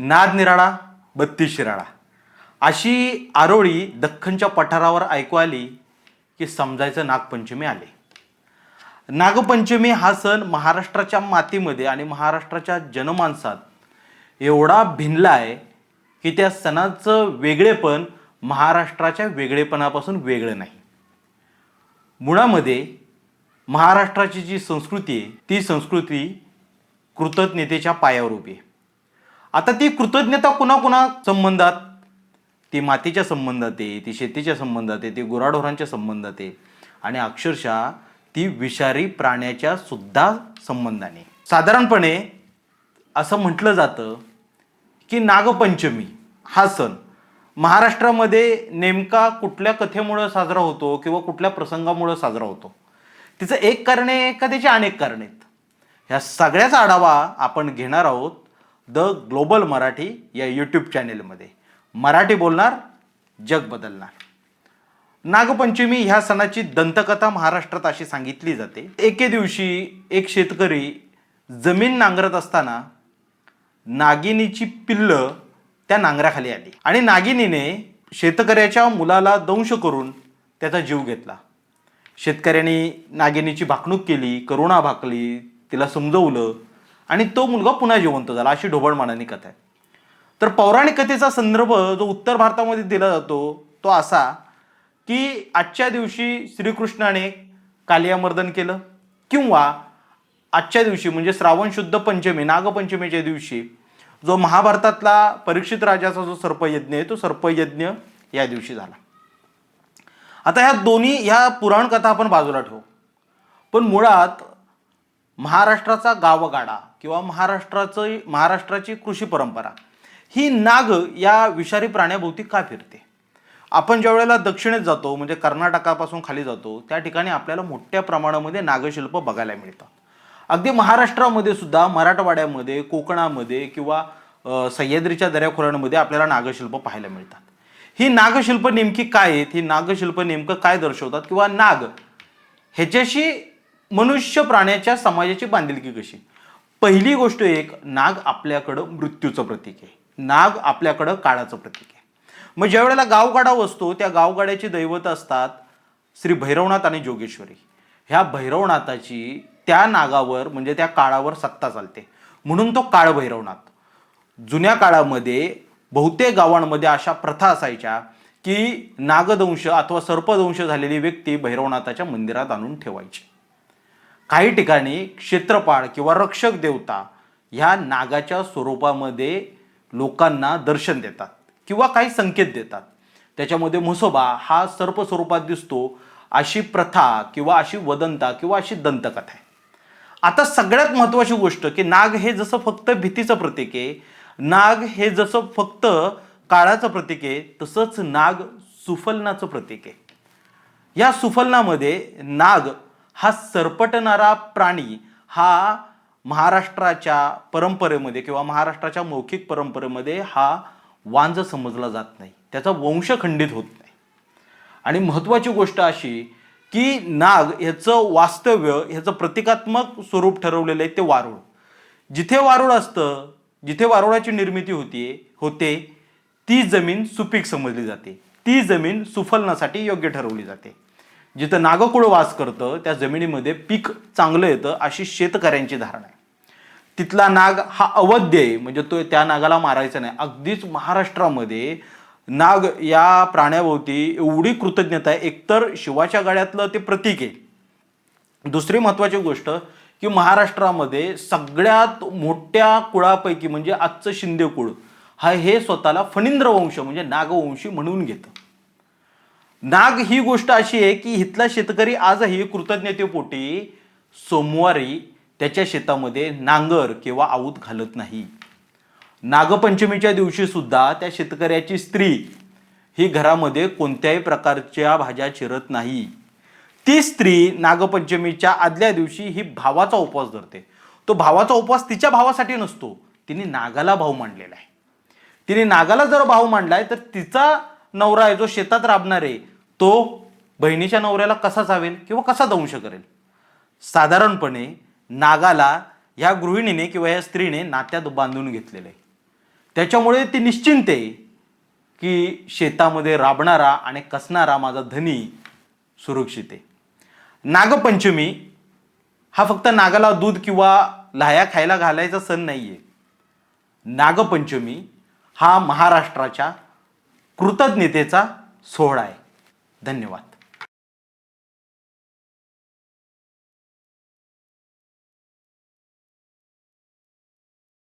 नाद निराळा बत्तीस शिराळा अशी आरोळी दख्खनच्या पठारावर ऐकू आली की समजायचं नागपंचमी आले. नागपंचमी हा सण महाराष्ट्राच्या मातीमध्ये आणि महाराष्ट्राच्या जनमानसात एवढा भिनला आहे की त्या सणाचं वेगळेपण महाराष्ट्राच्या वेगळेपणापासून वेगळं नाही. मुळामध्ये महाराष्ट्राची जी संस्कृती आहे ती संस्कृती कृतज्ञतेच्या पायावर उभी आहे. आता ती कृतज्ञता कुणाकुणा संबंधात? ती मातीच्या संबंधात आहे ती शेतीच्या संबंधात आहे ती गुराढोरांच्या संबंधात आहे. आणि अक्षरशः ती विषारी प्राण्याच्या सुद्धा संबंधाने. साधारणपणे असं म्हटलं जातं की नागपंचमी हा सण महाराष्ट्रामध्ये नेमका कुठल्या कथेमुळं साजरा होतो किंवा कुठल्या प्रसंगामुळं साजरा होतो? तिचं एक कारण आहे का त्याची अनेक कारण आहेत. ह्या सगळ्याचा आढावा आपण घेणार आहोत द ग्लोबल मराठी या यूट्यूब चॅनेलमध्ये मराठी बोलणार जग बदलणार. नागपंचमी ह्या सणाची दंतकथा महाराष्ट्रात अशी सांगितली जाते. एके दिवशी एक शेतकरी जमीन नांगरत असताना नागिनीची पिल्लं त्या नांगराखाली आली. आणि नागिनीने शेतकऱ्याच्या मुलाला दंश करून त्याचा जीव घेतला. शेतकऱ्याने नागिनीची भाकणूक केली करुणा भाकली तिला समजवलं आणि तो मुलगा पुन्हा जिवंत झाला अशी ढोबळमानाने कथा आहे. तर पौराणिक कथेचा संदर्भ जो उत्तर भारतामध्ये दिला जातो तो असा की आजच्या दिवशी श्रीकृष्णाने कालियामर्दन केलं किंवा आजच्या दिवशी म्हणजे श्रावण शुद्ध पंचमी नागपंचमीच्या दिवशी जो महाभारतातला परीक्षित राजाचा जो सर्पयज्ञ आहे तो सर्पयज्ञ या दिवशी झाला. आता ह्या दोन्ही ह्या पुराण कथा आपण बाजूला ठेवू. पण मुळात महाराष्ट्राचा गावगाडा किंवा महाराष्ट्राचं महाराष्ट्राची कृषी परंपरा. ही नाग या विषारी प्राण्याभोवती का फिरते? आपण ज्या वेळेला दक्षिणेत जातो म्हणजे कर्नाटकापासून खाली जातो त्या ठिकाणी आपल्याला मोठ्या प्रमाणामध्ये नागशिल्प बघायला मिळतात. अगदी महाराष्ट्रामध्ये सुद्धा मराठवाड्यामध्ये कोकणामध्ये किंवा सह्याद्रीच्या दऱ्याखोऱ्यांमध्ये आपल्याला नागशिल्प पाहायला मिळतात. ही नागशिल्प नेमकी काय आहेत? ही नागशिल्प नेमकं काय दर्शवतात? किंवा नाग ह्याच्याशी मनुष्य प्राण्याच्या समाजाची बांधिलकी कशी? पहिली गोष्ट एक नाग आपल्याकडं मृत्यूचं प्रतीक आहे. नाग आपल्याकडं काळाचं प्रतीक आहे. मग ज्या वेळेला गावगाडा असतो त्या गावगाड्याची दैवत असतात श्री भैरवनाथ आणि जोगेश्वरी. ह्या भैरवनाथाची त्या नागावर म्हणजे त्या काळावर सत्ता चालते. म्हणून तो काळ भैरवनाथ. जुन्या काळामध्ये बहुतेक गावांमध्ये अशा प्रथा असायच्या की नागदंश अथवा सर्पदंश झालेली व्यक्ती भैरवनाथाच्या मंदिरात आणून ठेवायची. काही ठिकाणी क्षेत्रपाळ किंवा रक्षक देवता ह्या नागाच्या स्वरूपामध्ये लोकांना दर्शन देतात किंवा काही संकेत देतात. त्याच्यामध्ये म्हसोबा हा सर्प स्वरूपात दिसतो अशी प्रथा किंवा अशी वदंता किंवा अशी दंतकथा आहे. आता सगळ्यात महत्त्वाची गोष्ट की नाग हे जसं फक्त भीतीचं प्रतीक आहे नाग हे जसं फक्त काळाचं प्रतीक आहे तसंच नाग सुफलनाचं प्रतीक आहे. या सुफलनामध्ये नाग हा सरपटणारा प्राणी हा महाराष्ट्राच्या परंपरेमध्ये किंवा महाराष्ट्राच्या मौखिक परंपरेमध्ये हा वांज समजला जात नाही. त्याचा वंश खंडित होत नाही. आणि महत्त्वाची गोष्ट अशी की नाग ह्याचं वास्तव्य ह्याचं प्रतिकात्मक स्वरूप ठरवलेलं आहे ते वारुळ. जिथे वारुळ असतं जिथे वारुळाची निर्मिती होती होते ती जमीन सुपीक समजली जाते. ती जमीन सुफलनासाठी योग्य ठरवली जाते. जिथं नागकुळ वास करतं त्या जमिनीमध्ये पीक चांगलं येतं अशी शेतकऱ्यांची धारणा आहे. तिथला नाग हा अवध्य आहे म्हणजे तो त्या नागाला मारायचा नाही. अगदीच महाराष्ट्रामध्ये नाग या प्राण्याभोवती एवढी कृतज्ञता आहे. एकतर शिवाच्या गाड्यातलं ते प्रतीक आहे. दुसरी महत्त्वाची गोष्ट की महाराष्ट्रामध्ये सगळ्यात मोठ्या कुळापैकी म्हणजे आजचं शिंदे कुळ हा हे स्वतःला फणिंद्रवंश म्हणजे नागवंशी म्हणून घेतं. नाग ही गोष्ट अशी आहे की इथला शेतकरी आजही कृतज्ञतेपोटी सोमवारी त्याच्या शेतामध्ये नांगर किंवा आऊत घालत नाही. नागपंचमीच्या दिवशी सुद्धा त्या शेतकऱ्याची स्त्री ही घरामध्ये कोणत्याही प्रकारच्या भाज्या चिरत नाही. ती स्त्री नागपंचमीच्या आदल्या दिवशी ही भावाचा उपवास धरते. तो भावाचा उपवास तिच्या भावासाठी नसतो. तिने नागाला भाव मांडलेला आहे. तिने नागाला जर भाव मांडलाय तर तिचा नवरा आहे जो शेतात राबणार आहे तो बहिणीच्या नवऱ्याला कसा चावेल किंवा कसा दंश करेल? साधारणपणे नागाला ह्या गृहिणीने किंवा ह्या स्त्रीने नात्यात बांधून घेतलेलं. आहे त्याच्यामुळे ती निश्चिंत आहे की शेतामध्ये राबणारा आणि कसणारा माझा धनी सुरक्षित आहे. नागपंचमी हा फक्त नागाला दूध किंवा लाह्या खायला घालायचा सण नाही आहे नागपंचमी हा महाराष्ट्राच्या कृतज्ञतेचा सोहळा आहे. धन्यवाद.